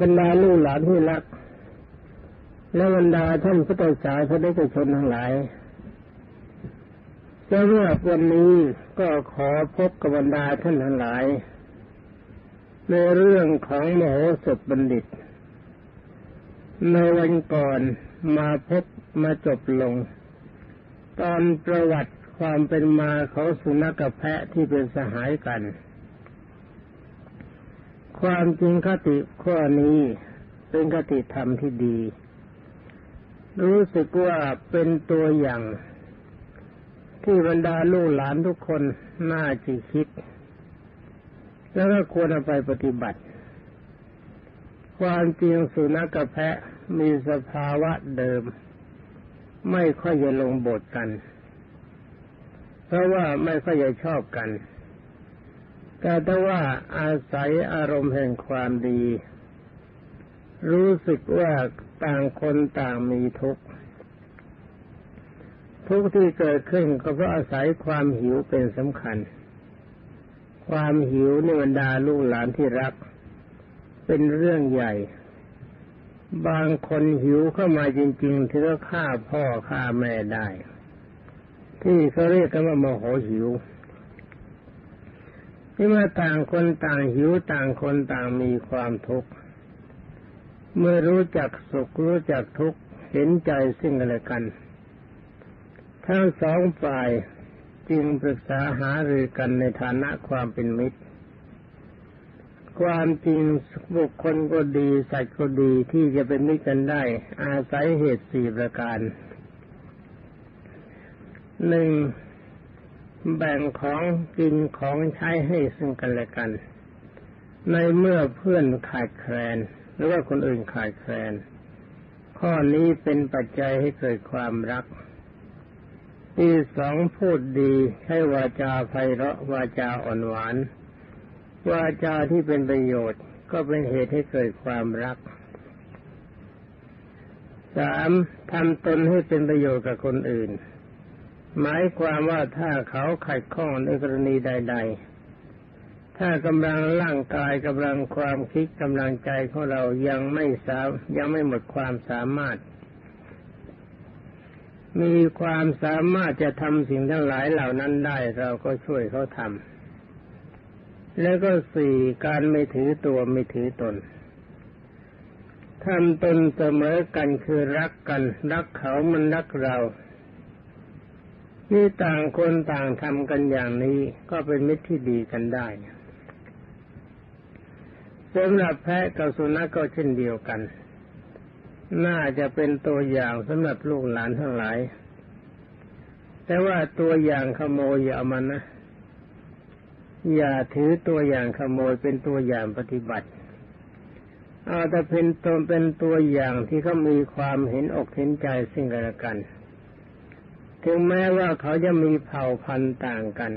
บรรดาลูกหลานที่รัก และบรรดาท่านพุทธศาสนิกชนทั้งหลายสำหรับวันนี้ก็ขอพบกับบรรดาท่านทั้งหลาย ในเรื่องของมโหสถบัณฑิต ในวันก่อนมาพบมาจบลง ตอนประวัติความเป็นมาของสุนัขกับแพะที่เป็นสหายกัน ความจริงคติข้อนี้เป็นคติธรรมที่ดี รู้สึกว่าเป็นตัวอย่าง ที่บรรดาลูกหลานทุกคนน่าจะคิด แล้วก็ควรเอาไปปฏิบัติ ความจริงสุนัขกับแพะมีสภาวะเดิม ไม่ค่อยจะลงบทกัน เพราะว่าไม่ค่อยจะชอบกัน แต่ถ้าว่าอาศัยอารมณ์แห่งความดี รู้สึกว่าต่างคนต่างมีทุกข์ทุกที่เกิดขึ้นก็เพราะอาศัยความหิวเป็นสำคัญ ความหิวในบรรดาลูกหลานที่รัก เป็นเรื่องใหญ่ บางคนหิวเข้ามาจริงๆถึงก็ฆ่าพ่อฆ่าแม่ได้ ที่เขาเรียกกันว่าโมโหหิว ที่เมื่อต่างคนต่างหิวต่างคนต่างมีความทุกข์เมื่อรู้จักสุขรู้จักทุกข์เห็นใจซึ่งกันและกัน ทั้งสองฝ่ายจึงปรึกษาหารือกันในฐานะความเป็นมิตร ความจริงบุคคลก็ดีสัตว์ก็ดีที่จะเป็นมิตรกันได้ อาศัยเหตุสี่ประการหนึ่ง แบ่งของกินของใช้ให้ซึ่งกันและกัน ในเมื่อเพื่อนขาดแคลน หรือว่าคนอื่นขาดแคลน ข้อนี้เป็นปัจจัยให้เกิดความรัก ที่สองพูดดีใช้วาจาไพเราะวาจาอ่อนหวาน วาจาที่เป็นประโยชน์ก็เป็นเหตุให้เกิดความรักสามทำตนให้เป็นประโยชน์กับคนอื่น หมายความว่าถ้าเขาขัดข้องในกรณีใด ๆ ถ้ากำลังร่างกายกำลังความคิดกำลังใจของเรายังไม่สายังไม่หมดความสามารถ มีความสามารถจะทำสิ่งทั้งหลายเหล่านั้นได้ เราก็ช่วยเขาทำแล้วก็สี่การไม่ถือตัวไม่ถือตนทำตนเสมอกันคือรักกัน รักเขามันรักเรา นี่ต่างคนต่างทำกันอย่างนี้ก็เป็นมิตรที่ดีกันได้สำหรับแพะกับสุนัขก็เช่นเดียวกัน น่าจะเป็นตัวอย่างสำหรับลูกหลานทั้งหลาย แต่ว่าตัวอย่างขโมยอย่าเอามันนะ อย่าถือตัวอย่างขโมยเป็นตัวอย่างปฏิบัติ เอาแต่เป็นตัวเป็นตัวอย่างที่เขามีความเห็นอกเห็นใจสิ่งกันและกัน ถึงแม้ว่าเขาจะมีเผ่าพันธุ์ต่างกัน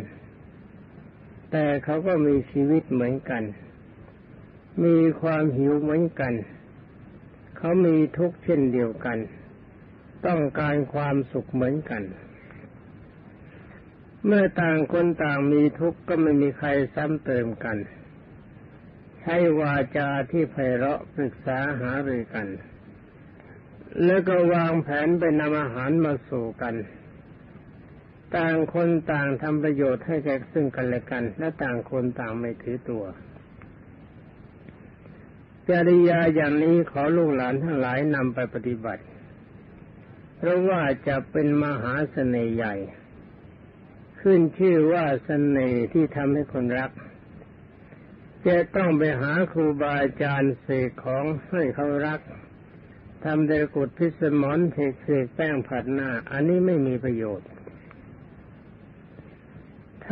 แต่เขาก็มีชีวิตเหมือนกัน มีความหิวเหมือนกัน เขามีทุกข์เช่นเดียวกัน ต้องการความสุขเหมือนกัน เมื่อต่างคนต่างมีทุกข์ก็ไม่มีใครซ้ำเติมกัน ใช้วาจาที่ไพเราะปรึกษาหารือกัน แล้วก็วางแผนไปนำอาหารมาสู่กัน ต่างคนต่างทำประโยชน์ให้แก่ซึ่งกันและกัน และต่างคนต่างไม่ถือตัวจริยาอย่างนี้ขอลูกหลานทั้งหลายนำไปปฏิบัติ เพราะว่าจะเป็นมหาเสน่ห์ใหญ่ ขึ้นชื่อว่าเสน่ห์ที่ทำให้คนรัก จะต้องไปหาครูบาอาจารย์เสกของให้เขารักทำเดรกุดพิสมอนเทกเสกแป้งผัดหน้า อันนี้ไม่มีประโยชน์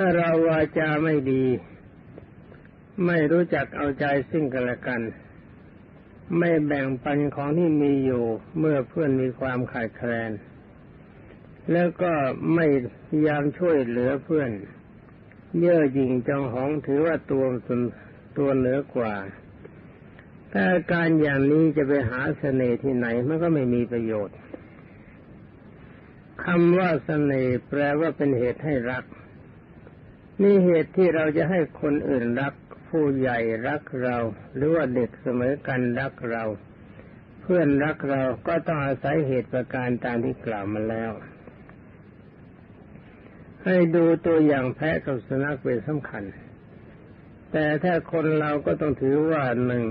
ถ้าเราวาจาไม่ดี ไม่รู้จักเอาใจซึ่งกันและกัน ไม่แบ่งปันของที่มีอยู่เมื่อเพื่อนมีความขาดแคลน แล้วก็ไม่พยายามช่วยเหลือเพื่อน เย่อหยิ่งจองหองถือว่าตัวตนตัวเหนือกว่าถ้าการอย่างนี้จะไปหาเสน่ห์ที่ไหนมันก็ไม่มีประโยชน์คำว่าเสน่ห์แปลว่าเป็นเหตุให้รัก นี่เหตุที่เราจะให้คนอื่นรักผู้ใหญ่รักเรา หรือว่าเด็กเสมอกันรักเรา เพื่อนรักเราก็ต้องอาศัยเหตุประการตามที่กล่าวมาแล้ว ให้ดูตัวอย่างแพะกับสุนัขเป็นสำคัญ แต่ถ้าคนเราก็ต้องถือว่าหนึ่ง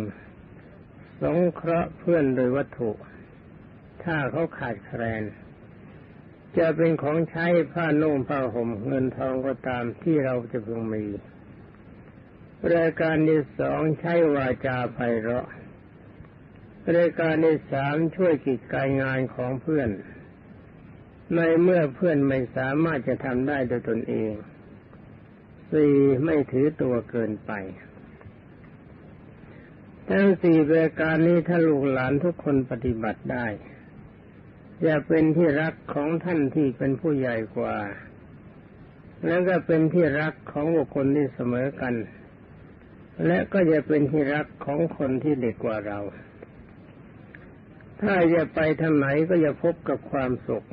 สงเคราะห์เพื่อนโดยวัตถุ ถ้าเขาขาดแคลน จะเป็นของใช้ผ้านุ่งผ้าห่มเงินทองก็ตามที่เราจะพึงมี รายการที่สองใช้วาจาไพเราะ รายการที่สามช่วยกิจการงานของเพื่อน ในเมื่อเพื่อนไม่สามารถจะทำได้โดยตนเองสี่ไม่ถือตัวเกินไป ทั้งสี่รายการนี้ถ้าลูกหลานทุกคนปฏิบัติได้ จะเป็นที่รักของท่านที่เป็นผู้ใหญ่กว่า แล้วก็เป็นที่รักของบุคคลที่เสมอกัน และก็จะเป็นที่รักของคนที่เด็กกว่าเรา ถ้าจะไปทางไหนก็จะพบกับความสุข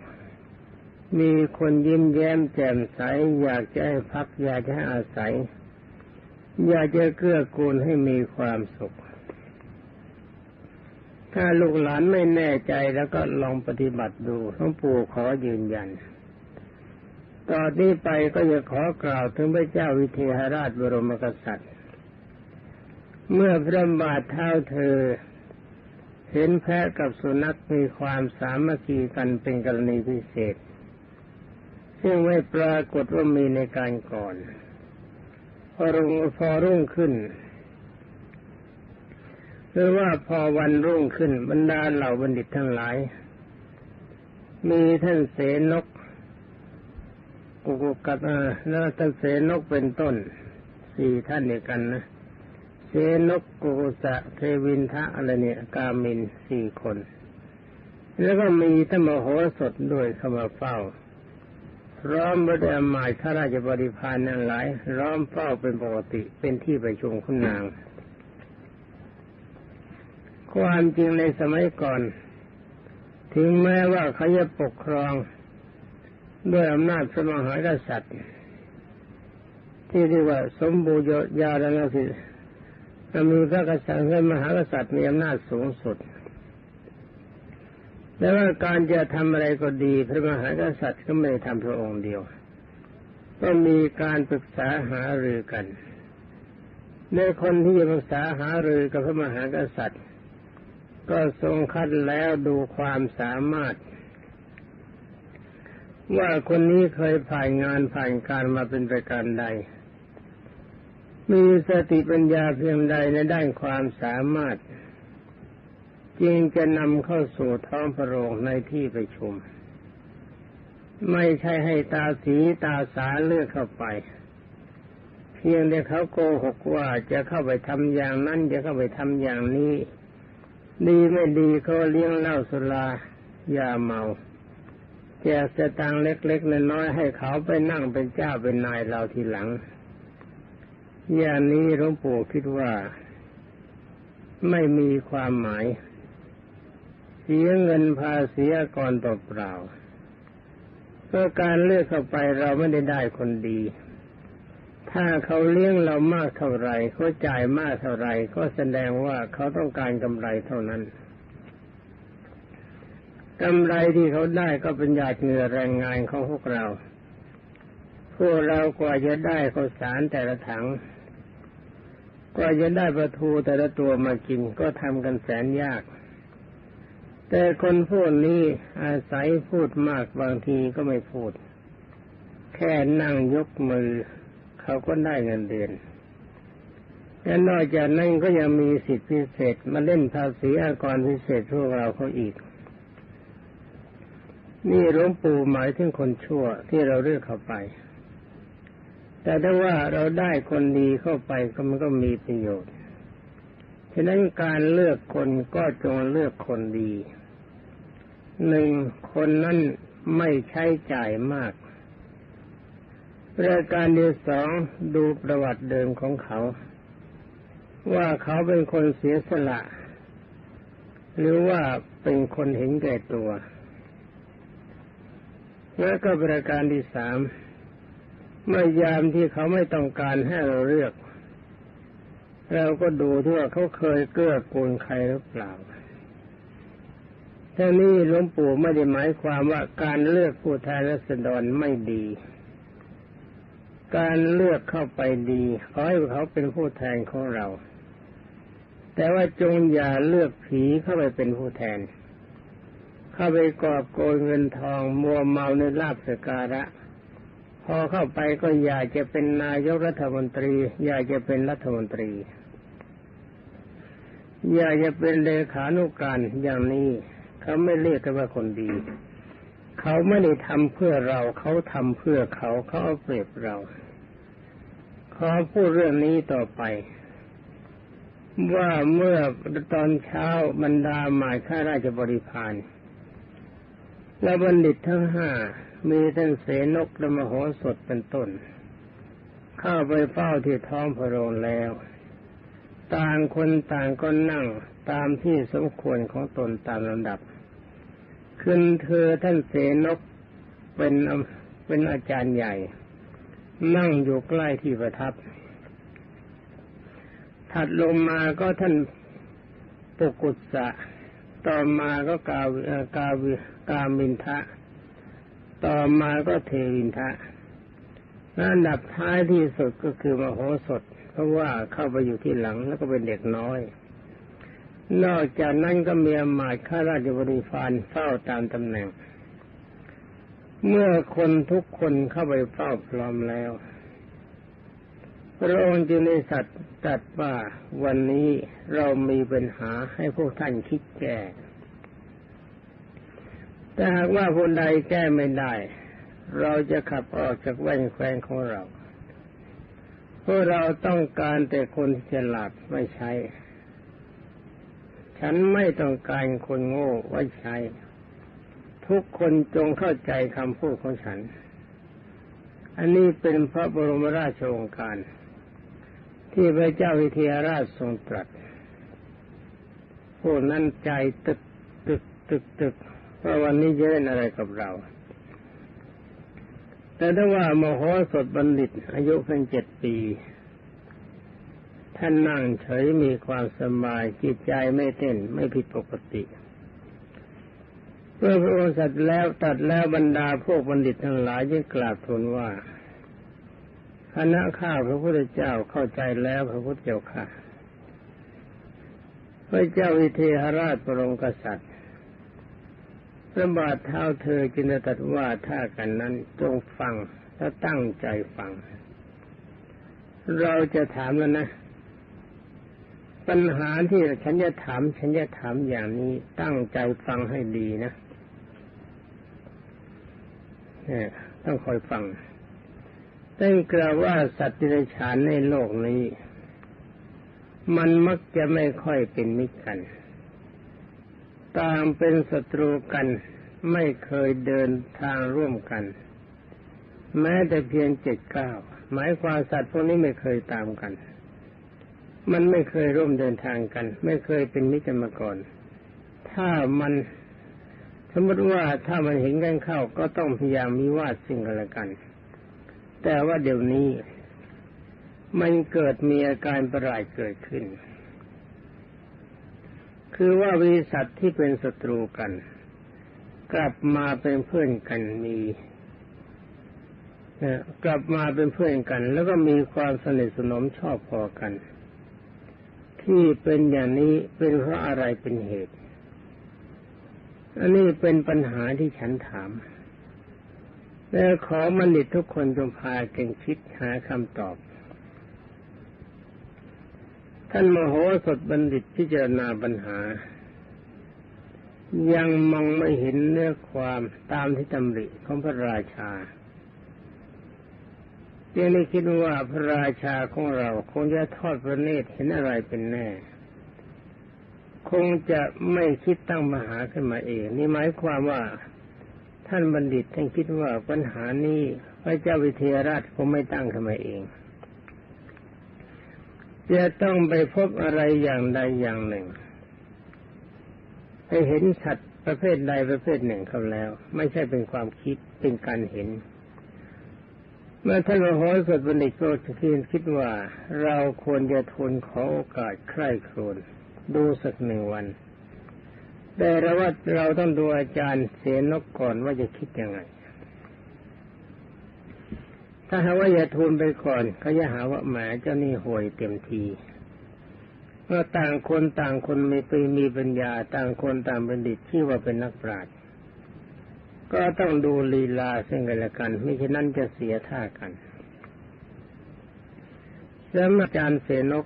มีคนยิ้มแย้มแจ่มใส อยากจะให้พักอยากจะให้อาศัย อยากจะเกื้อกูลให้มีความสุข ถ้าลูกหลานไม่แน่ใจแล้วก็ลองปฏิบัติดูหลวงปู่ขอยืนยัน ตอนนี้ไปก็จะขอกล่าวถึงพระเจ้าวิเทหราชบรมกษัตริย์ เมื่อพระบาทเท้าเธอ เห็นแพะกับสุนัขมีความสามัคคีกันเป็นกรณีพิเศษ ซึ่งไม่ปรากฏว่ามีในการก่อน พอรุ่งพอรุ่งขึ้น หรือว่าพอวันรุ่งขึ้นบรรดาเหล่าบัณฑิตทั้งหลาย มีท่านเสนกกุกุกัตแล้วท่านเสนกเป็นต้นสี่ท่านเดียกันนะเสนกกุกุสะเทวินทะอะไรเนี่ยกามินสี่คน แล้วก็มีท่านมโหสถด้วยเข้ามาเฝ้าร้อมบริอมาข้าราชบริพารนั่นหลายร้อมเฝ้าเป็นปกติเป็นที่ประชุมคุณนาง ความจริงในสมัยก่อน ถึงแม้ว่าเขาจะปกครองด้วยอำนาจสมหากษัตริย์ ที่เรียกว่าสมบูรณ์ยาดนสิมีพระกษัตริย์เป็นมหากษัตริย์มีอำนาจสูงสุด แต่ว่าการจะทำอะไรก็ดี พระมหากษัตริย์ก็ไม่ทำพระองค์เดียว ก็มีการปรึกษาหารือกันในคนที่จะปรึกษาหารือกับพระมหากษัตริย์ ก็ทรงคัดแล้วดูความสามารถ ว่าคนนี้เคยผ่านงานผ่านการมาเป็นประการใด มีสติปัญญาเพียงใดในด้านความสามารถ จึงจะนำเข้าสู่ท้องพระโรงในที่ประชุม ไม่ใช่ให้ตาสีตาสาเลือกเข้าไปเพียงแต่เขาโกหกว่าจะเข้าไปทำอย่างนั้นจะเข้าไปทำอย่างนี้ ดีไม่ดีเขาเลี้ยงเหล้าสุรายาเมาแจกสตางเล็กๆน้อยๆให้เขาไปนั่งเป็นเจ้าเป็นนายเราทีหลัง อย่างนี้หลวงปู่คิดว่า ไม่มีความหมาย เสียเงินภาษีก่อนตเปล่าก็การเลือกเข้าไปเราไม่ได้ได้คนดี ถ้าเขาเลี้ยงเรามากเท่าไรเขาจ่ายมากเท่าไรก็แสดงว่าเขาต้องการกำไรเท่านั้นกำไรที่เขาได้ก็เป็นหยาดเหงื่อแรงงานของพวกเรา พวกเรากว่าจะได้ข้าวสารแต่ละถัง กว่าจะได้ประทูแต่ละตัวมากินก็ทำกันแสนยาก แต่คนพวกนี้อาศัยพูดมากบางทีก็ไม่พูด แค่นั่งยกมือ เขาก็ได้เงินเดือนและนอกจากนั้นก็ยังมีสิทธิพิเศษมาเล่นภาษีอากรพิเศษพวกเราเขาอีก นี่หลวงปู่หมายถึงคนชั่วที่เราเลือกเข้าไป แต่ถ้าว่าเราได้คนดีเข้าไปก็มันก็มีประโยชน์ฉะนั้นการเลือกคนก็จงเลือกคนดี หนึ่งคนนั้นไม่ใช้จ่ายมาก รายการที่สองดูประวัติเดิมของเขา ว่าเขาเป็นคนเสียสละ หรือว่าเป็นคนเห็นแก่ตัว แล้วก็ประการที่สามเมื่อยามที่เขาไม่ต้องการให้เราเลือก เราก็ดูที่ว่าเขาเคยเกื้อกูลใครหรือเปล่าท่านี้หลวงปู่ไม่ได้หมายความว่าการเลือกผู้แทนรัษฎรไม่ดี การเลือกเข้าไปดีขอให้เขาเป็นผู้แทนของเรา แต่ว่าจงอย่าเลือกผีเข้าไปเป็นผู้แทน เข้าไปกอบโกยเงินทองมัวเมาในลาบสการะ พอเข้าไปก็อยากจะเป็นนายกรัฐมนตรี อยากจะเป็นรัฐมนตรี อยากจะเป็นเลขานุการอย่างนี้ เขาไม่เรียกกันว่าคนดี เขาไม่ได้ทำเพื่อเราเขาทำเพื่อเขาเขาเอาเปรียบเราขอพูดเรื่องนี้ต่อไป ว่าเมื่อตอนเช้าบรรดาหมายข้าราชบริพารและบัณฑิตทั้งห้ามีท่านเสนกและมโหสถเป็นต้น เข้าไปเฝ้าที่ท้องพระโรงแล้ว ต่างคนต่างก็นั่งตามที่สมควรของตนตามลำดับ ขึ้นเธอท่านเสนกเป็นเป็นอาจารย์ใหญ่ นั่งอยู่ใกล้ที่ประทับ ถัดลงมาก็ท่านปุกุสะต่อมาก็กาวกาวิกามินทะ ต่อมาก็เทวินทะอันดับท้ายที่สุดก็คือมโหสถ เพราะว่าเข้าไปอยู่ที่หลังแล้วก็เป็นเด็กน้อย นอกจากนั้นก็มีอมาตย์ข้าราชบริพารเฝ้าตามตำแหน่ง เมื่อคนทุกคนเข้าไปเฝ้าพร้อมแล้ว พระองค์จึงได้สัตว์ตัดว่าวันนี้เรามีปัญหาให้พวกท่านคิดแก้แต่หากว่าคนใดแก้ไม่ได้ เราจะขับออกจากแว่นแควนของเราเพราะเราต้องการแต่คนที่ฉลาดไม่ใช่ ฉันไม่ต้องการคนโง่ไว้ใช้ ทุกคนจงเข้าใจคำพูดของฉัน อันนี้เป็นพระบรมราชโองการ ที่พระเจ้าวิเทหราชทรงตรัสพวกนั้นใจตึกตึกตึกตึกว่าวันนี้จะเล่นอะไรกับเรา แต่ถ้าว่ามโหสถบัณฑิตอายุเพียงเจ็ดปี ท่านนั่งเฉยมีความสบายจิตใจไม่เต้นไม่ผิดปกติเมื่อพระองค์สัตว์แล้วตัดแล้วบรรดาพวกบัณฑิตทั้งหลายจึงกราบทูลว่าคณะข้าพระพุทธเจ้าเข้าใจแล้วพระพุทธเจ้าค่ะ พระเจ้าวิเทหราชปรมกษัตริย์พระบาทเท้าเธอจึงตรัสว่าถ้ากันนั้นจงฟังและตั้งใจฟัง เราจะถามแล้วนะ ปัญหาที่ฉันจะถาม ฉันจะถามอย่างนี้ตั้งใจฟังให้ดีนะเนี่ยต้องคอยฟังตั้งกล่าวว่าสัตว์ที่ไรฉานในโลกนี้ มันมักจะไม่ค่อยเป็นมิตรกันต่างเป็นศัตรูกันไม่เคยเดินทางร่วมกัน แม้แต่เพียงเจ็ดเก้าหมายความสัตว์พวกนี้ไม่เคยตามกัน มันไม่เคยร่วมเดินทางกัน ไม่เคยเป็นมิตรมาก่อน ถ้ามันสมมติว่าถ้ามันเห็นกันเข้าก็ต้องพยายามมีวาดสิ่งกันละกัน แต่ว่าเดี๋ยวนี้ มันเกิดมีอาการประหลาดเกิดขึ้น คือว่าวิสัตที่เป็นศัตรูกัน กลับมาเป็นเพื่อนกันมีกลับมาเป็นเพื่อนกัน แล้วก็มีความสนิทสนมชอบพอกัน ที่เป็นอย่างนี้เป็นเพราะอะไรเป็นเหตุ อันนี้เป็นปัญหาที่ฉันถาม แล้วขอมนิตทุกคนจงพากันคิดหาคำตอบ ท่านมโหสถบัณฑิตพิจารณาปัญหา ยังมองไม่เห็นเนื้อความตามที่ตำริของพระราชา ยังได้คิดว่าพระราชาของเราคงจะทอดพระเนตรเห็นอะไรเป็นแน่ คงจะไม่คิดตั้งมหาขึ้นมาเอง นี่หมายความว่าท่านบัณฑิตท่านคิดว่าปัญหานี้พระเจ้าวิเทหราชคงไม่ตั้งขึ้นมาเองจะต้องไปพบอะไรอย่างใดอย่างหนึ่งไปเห็นสัตว์ประเภทใดประเภทหนึ่งเขาแล้ว ไม่ใช่เป็นความคิดเป็นการเห็น เมื่อท่านมโหสถบัณฑิตก็คิดคิดว่า เราควรจะทูลขอโอกาสใคร่ครวญดูสักหนึ่งวัน แต่เราว่าเราต้องดูอาจารย์เสนกก่อนว่าจะคิดยังไง ถ้าหาว่าอย่าทูลไปก่อนเขาจะหาว่าแหมเจ้านี่ห่วยเต็มทีเมื่อต่างคนต่างคนมีปีมีปัญญา ต่างคนต่างบัณฑิตที่ว่าเป็นนักปราชญ์ ก็ต้องดูลีลาซึ่งกันและกันไม่เช่นนั้นจะเสียท่ากันแล้วอาจารย์เสนก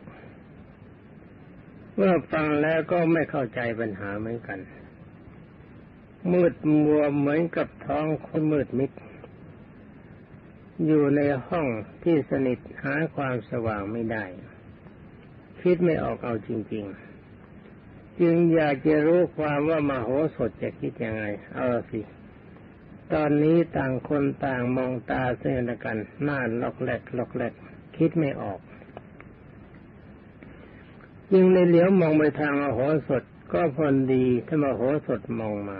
เมื่อฟังแล้วก็ไม่เข้าใจปัญหาเหมือนกัน มืดมัวเหมือนกับท้องคนมืดมิด อยู่ในห้องที่สนิทหาความสว่างไม่ได้ คิดไม่ออกเอาจริง ๆ จึงอยากจะรู้ความว่ามโหสถจะคิดยังไง เอาสิ ตอนนี้ต่างคนต่างมองตาเส้นกัน หน้าล็อกแหลกล็อกแหลก คิดไม่ออก ยิ่งในเหลียวมองไปทางมโหสถก็พอดีถ้ามโหสถมองมา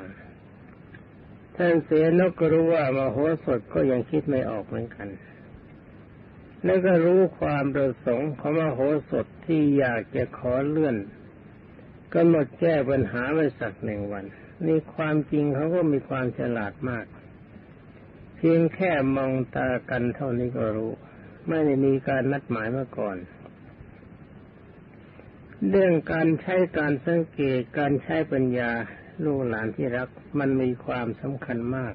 ท่านเสียนกก็รู้ว่ามโหสถก็ยังคิดไม่ออกเหมือนกัน แล้วก็รู้ความประสงค์ของมโหสถที่อยากจะขอเลื่อนก็หมดแก้ปัญหาไว้สักหนึ่งวันนี่ความจริงเขาก็มีความฉลาดมาก เพียงแค่มองตากันเท่านี้ก็รู้ ไม่ได้มีการนัดหมายมาก่อน เรื่องการใช้การสังเกตการใช้ปัญญาลูกหลานที่รักมันมีความสำคัญมาก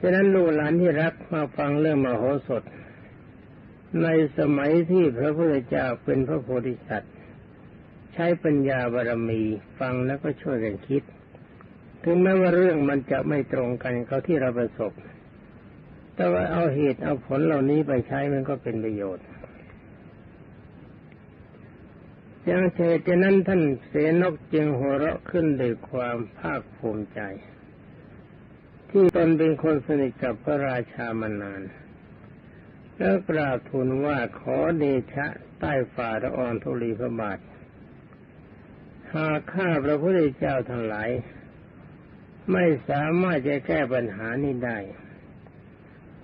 ฉะนั้นลูกหลานที่รักมาฟังเรื่องมโหสถ ในสมัยที่พระพุทธเจ้าเป็นพระโพธิสัตว์ ใช้ปัญญาบารมีฟังแล้วก็ช่วยกันคิด ถึงแม้ว่าเรื่องมันจะไม่ตรงกันกับที่เราประสบ แต่ว่าเอาเหตุเอาผลเหล่านี้ไปใช้มันก็เป็นประโยชน์ยังเช่นนั้นท่านเสนกจึงหัวเราะขึ้นด้วยความภาคภูมิใจ ที่ตนเป็นคนสนิทกับพระราชามานาน แล้วกราบทูลว่าขอเดชะใต้ฝ่าละออนธุลีพระบาทหากข้าพระพุทธเจ้าทั้งหลาย ไม่สามารถจะแก้ปัญหานี้ได้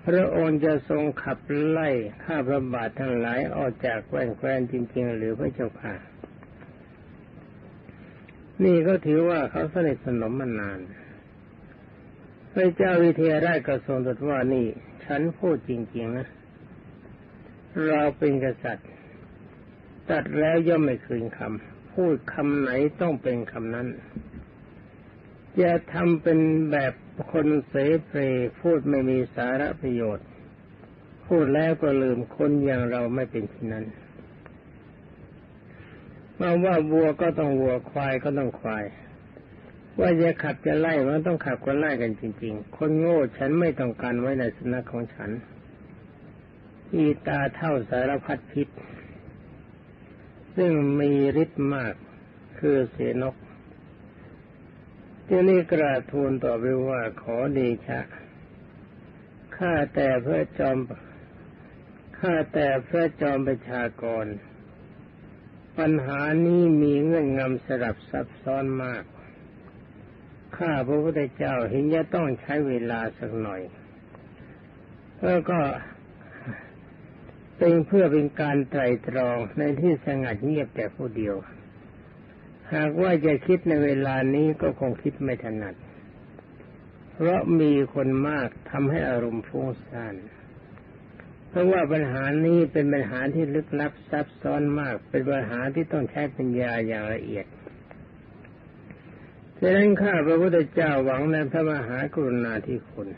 พระองค์จะทรงขับไล่ข้าพระบาททั้งหลายออกจากแคว้นแคว้นจริง ๆ หรือพระเจ้าค่ะ นี่ก็ถือว่าเขาสนิทสนมมานาน พระเจ้าวิเทหราชกระทรงตรัสว่านี่ ฉันพูดจริง ๆ นะ เราเป็นกษัตริย์ ตัดแล้วย่อมไม่คืนคำพูดคำไหนต้องเป็นคำนั้น อย่าทำเป็นแบบคนเสเพลพูดไม่มีสาระประโยชน์ พูดแล้วก็ลืมคนอย่างเราไม่เป็นที่นั้นมาว่าวัวก็ต้องวัวควายก็ต้องควาย ว่าจะขับจะไล่มันต้องขับกันไล่กันจริง ๆ คนโง่ฉันไม่ต้องการไว้ในสนักของฉัน อีตาเท่าสารพัดพิษ ซึ่งมีฤทธิ์มากคือเสนก ที่นี่กราทูลต่อไปว่าขอเดชะ ข้าแต่พระจอม ข้าแต่พระจอมประชากร ปัญหานี้มีเงื่อนงำสลับซับซ้อนมาก ข้าพระพุทธเจ้าเห็นจะต้องใช้เวลาสักหน่อย แล้วก็เป็นเพื่อเป็นการไตรตรองในที่สงัดเงียบแต่ผู้เดียว หากว่าจะคิดในเวลานี้ก็คงคิดไม่ถนัด เพราะมีคนมากทำให้อารมณ์ฟุ้งซ่านเพราะว่าปัญหานี้เป็นปัญหาที่ลึกลับซับซ้อนมาก เป็นปัญหาที่ต้องใช้ปัญญาอย่างละเอียดดังนั้นข้าพระพุทธเจ้าหวังในพระมหากรุณาธิคุณ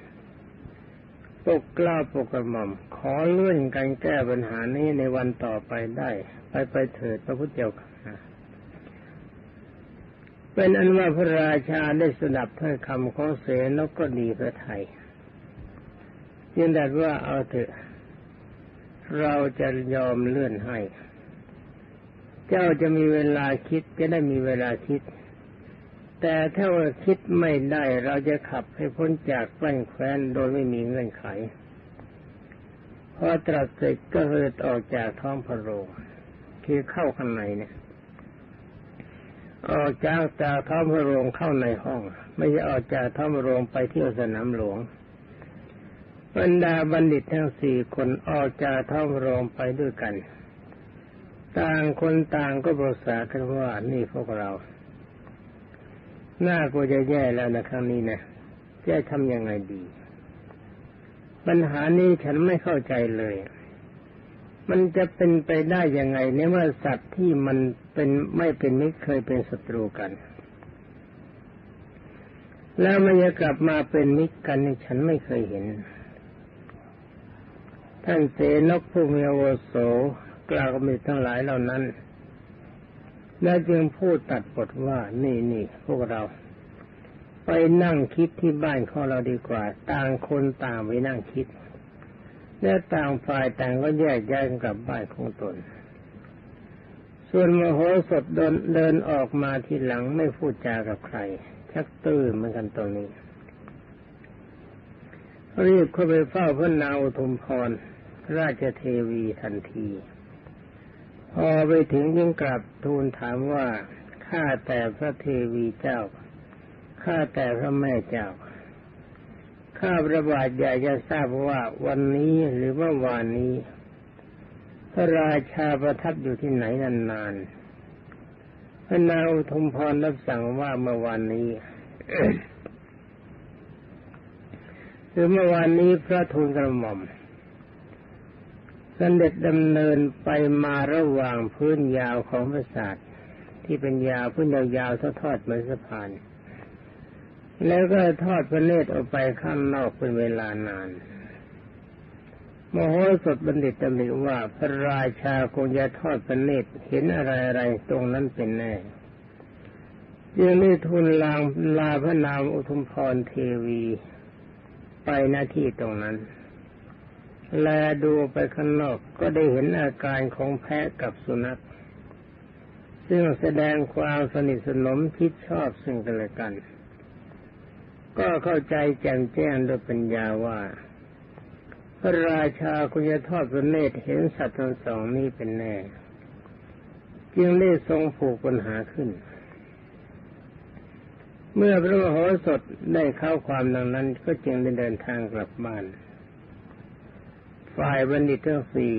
ปกกล้าปกกระหม่อม ขอเลื่อนการแก้ปัญหานี้ในวันต่อไปได้ ไปไปเถิดพระพุทธเจ้าค่ะ เป็นอันว่าพระราชาได้สดับถ้อยคำของเสนกก็ดีพระไทยยินดัดว่าเอาเถอะ เราจะยอมเลื่อนให้ เจ้าจะมีเวลาคิดจะได้มีเวลาคิด แต่ถ้าว่าคิดไม่ได้เราจะขับให้พ้นจากแป้งแคว้นโดยไม่มีเงื่อนไขพอตรัสเสร็จก็เหิดออกจากท้องพระโรงคือเข้าข้างในเนี่ย ออกจากจากท้องพระโรงเข้าในห้อง ไม่ใช่ออกจากท้องพระโรงไปเที่ยวสนามหลวงบรรดาบัณฑิตทั้งสี่คนออกจากท้องโรงไปด้วยกัน ต่างคนต่างก็ปรึกษากันว่านี่พวกเราหน้ากูจะแย่แล้วนะครั้งนี้นะจะทำยังไงดี ปัญหานี้ฉันไม่เข้าใจเลย มันจะเป็นไปได้ยังไงเนี่ยว่าสัตว์ที่มัน เป็นไม่เป็นมิตรเคยเป็นศัตรูกัน แล้วมันจะกลับมาเป็นมิตรกันนี่ฉันไม่เคยเห็น ท่านเสนกผู้มีโอโสกล่าวกับมิตรทั้งหลายเหล่านั้น แล้วจึงพูดตัดบทว่านี่นี่พวกเรา ไปนั่งคิดที่บ้านของเราดีกว่า ต่างคนต่างไปนั่งคิดและต่างฝ่ายต่างก็แยกย้ายกลับบ้านของตน ส่วนมโหสถเดินเดินออกมาทีหลังไม่พูดจากับใครชักตื้อเหมือนกันตรงนี้รีบเข้าไปเฝ้าพระนางอุทุมพร ราชเทวีทันที พอไปถึงยิ่งกลับทูลถามว่าข้าแต่พระเทวีเจ้าข้าแต่พระแม่เจ้าข้าประบาทใหญ่จะทราบว่าวันนี้หรือว่าวานนี้ พระราชาประทับอยู่ที่ไหนนานๆพระนางอุทมพรรับสั่งว่าเมื่อวานนี้คือเมื่อวานนี้พระทูลกระหม่อมเด็จดำเนินไปมาระหว่างพื้นยาวของปราสาทที่เป็นยาวพื้นยาวๆทอดเหมือนสะพาน แล้วก็ทอดพระเนตรออกไปข้างนอกเป็นเวลานาน มโหสถบัณฑิตตำหนิว่าพระราชาคงจะทอดพระเนตรเห็นอะไรอะไรตรงนั้นเป็นแน่ยังได้ทูลลางลาพระนามอุทุมพรเทวี ไปหน้าที่ตรงนั้น แลดูไปข้างนอกก็ได้เห็นอาการของแพะกับสุนัข ซึ่งแสดงความสนิทสนมคิดชอบซึ่งกันและกัน ก็เข้าใจแจ่มแจ้งด้วยปัญญาว่า พระราชาคุณจะทอดพระเนตรเห็นสัตว์ทั้งสองนี้เป็นแน่จึงได้ทรงผูกปัญหาขึ้น เมื่อพระมโหสถได้เข้าความดังนั้น ก็จึงได้เดินทางกลับบ้าน ฝ่ายบัณฑิตทั้งสี่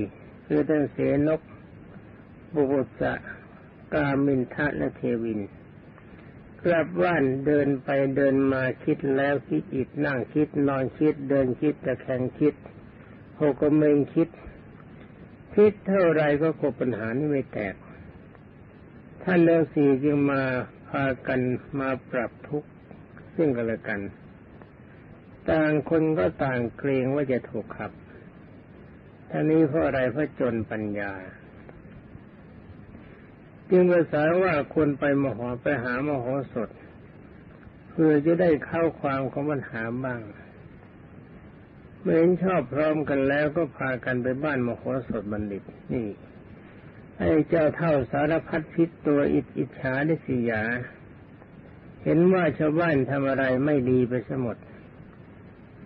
คือท่านเสนก บุบุษะกามินทะและเทวิน กลับบ้านเดินไปเดินมาคิดแล้วคิดอีกนั่งคิดนอนคิดเดินคิดตะแคงคิด หกเมงคิด คิดเท่าไรก็กบปัญหานี้ไม่แตก ท่านเรื่องสี่จึงมาพากันมาปรับทุกข์ซึ่งกันและกัน ต่างคนก็ต่างเกรงว่าจะถูกขับท่านี้เพราะอะไรเพราะจนปัญญา จึงประสาว่าควรไปมโหไปหามโหสถเพื่อจะได้เข้าความของปัญหาบ้าง เมื่อเห็นชอบพร้อมกันแล้วก็พากันไปบ้านมโหสถบัณฑิต นี่ไอ้เจ้าเท่าสารพัดพิษตัวอิจอิจฉาได้สิยา เห็นว่าชาวบ้านทำอะไรไม่ดีไปสมด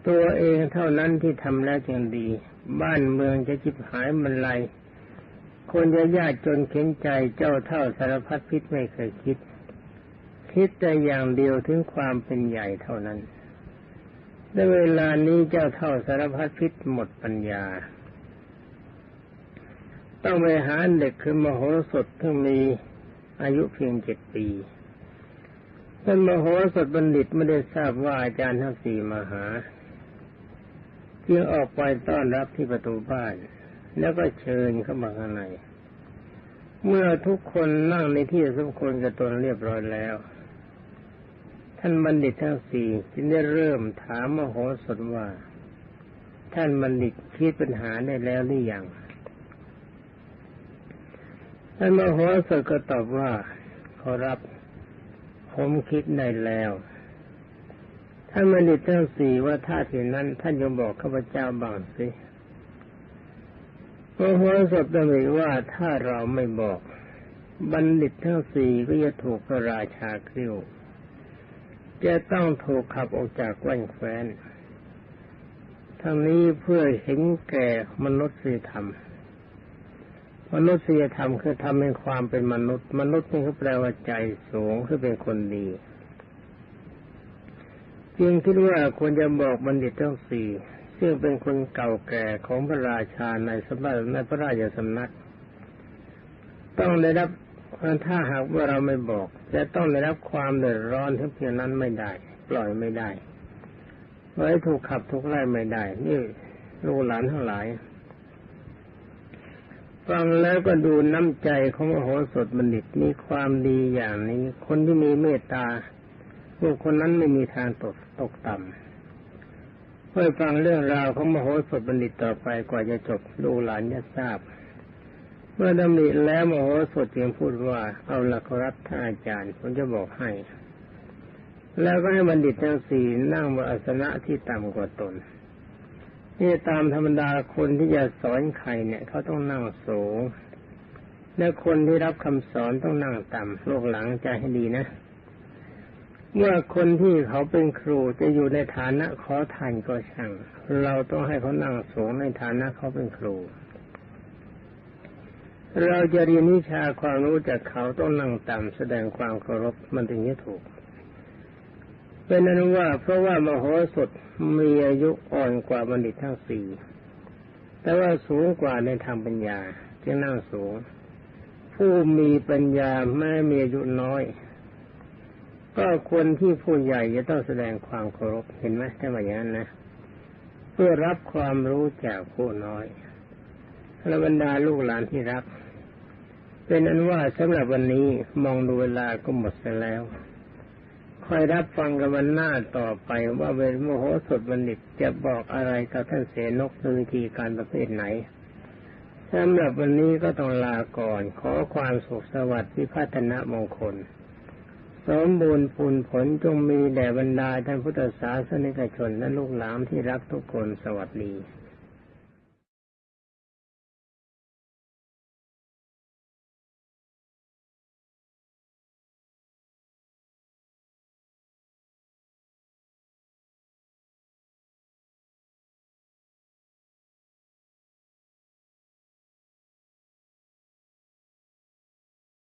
ตัวเองเท่านั้นที่ทำแล้วจึงดี บ้านเมืองจะจิบหายมันไรคนจะยากจนเข็นใจเจ้าเท่าสารพัดพิษไม่เคยคิด คิดแต่อย่างเดียวถึงความเป็นใหญ่เท่านั้น ในเวลานี้เจ้าเท่าสารพัดพิษหมดปัญญา ต้องไปหาเด็กคือมโหสถที่มีอายุเพียงเจ็ดปีท่านมโหสถบัณฑิตไม่ได้ทราบว่าอาจารย์ทั้งสี่มาหาจึงออกไปต้อนรับที่ประตูบ้าน แล้วก็เชิญเข้ามาข้างใน เมื่อทุกคนนั่งในที่สมควรกับตนเรียบร้อยแล้ว ท่านบัณฑิตทั้งสี่จึงได้เริ่มถามมโหสถว่า ท่านบัณฑิตคิดปัญหาได้แล้วหรือยังท่านมโหสถก็ตอบว่าขอรับผมคิดได้แล้วท่านบัณฑิตทั้งสี่ว่าถ้าเช่นนั้น ท่านจะบอกข้าพเจ้าบ้างสิมโหสถตรัสว่าถ้าเราไม่บอก บัณฑิตทั้งสี่ก็จะถูกพระราชากริ้ว จะต้องถูกขับออกจากแว่นแคว้น ทั้งนี้เพื่อเห็นแก่มนุษยธรรม มนุษยธรรมคือทำให้ความเป็นมนุษย์ มนุษย์นี่เขาแปลว่าใจสูงคือเป็นคนดีจึงคิดว่าควรจะบอกบัณฑิตทั้งสี่ซึ่งเป็นคนเก่าแก่ของพระราชาในสมัยในพระราชสำนัก ต้องได้รับ ถ้าหากว่าเราไม่บอก จะต้องได้รับความเดือดร้อนทั้งเพียงนั้นไม่ได้ ปล่อยไม่ได้ไว้ถูกขับทุกไล่ไม่ได้ นี่ลูกหลานทั้งหลาย ฟังแล้วก็ดูน้ำใจของมโหสถบัณฑิตมีความดีอย่างนี้ คนที่มีเมตตาพวกคนนั้นไม่มีทางตกตกต่ำเพื่อฟังเรื่องราวของมโหสถบัณฑิตต่อไปกว่าจะจบลูกหลานจะทราบ เมื่อดำริแล้วมโหสถจึงพูดว่า เอาละครับท่านอาจารย์ผมจะบอกให้ แล้วก็ให้บัณฑิตทั้งสี่นั่งบนอาสนะที่ต่ำกว่าตนนี่ตามธรรมดาคนที่จะสอนใครเนี่ย เขาต้องนั่งสูง และคนที่รับคำสอนต้องนั่งต่ำโลกหลังใจให้ดีนะ เมื่อคนที่เขาเป็นครูจะอยู่ในฐานะขอทานก็ช่าง เราต้องให้เขานั่งสูงในฐานะเขาเป็นครู เราจะเรียนวิชาความรู้จากเขาต้องนั่งต่ำแสดงความเคารพมันถึงจะถูก เป็นนั้นว่าเพราะว่ามโหสถมีอายุอ่อนกว่าบัณฑิตทั้งสี่แต่ว่าสูงกว่าในทางปัญญาจึงนั่งสูง ผู้มีปัญญาแม้มีอายุน้อย ก็ควรที่ผู้ใหญ่จะต้องแสดงความเคารพเห็นไหมถ้าว่าอย่างนั้นนะ เพื่อรับความรู้จากผู้น้อย และบรรดาลูกหลานที่รัก เป็นนั้นว่าสำหรับวันนี้มองดูเวลาก็หมดไปแล้วคอยรับฟังกันวันหน้าต่อไปว่าเวรโมโหสถบัณฑิตจะบอกอะไรกับท่านเสนกในวิธีการประเภทไหนสำหรับวันนี้ก็ต้องลาก่อน ขอความสุขสวัสดิ์พิพัฒนมงคล สมบูรณ์ผลผลจงมีแด่บรรดาท่านพุทธศาสนิกชนและลูกหลานที่รักทุกคนสวัสดี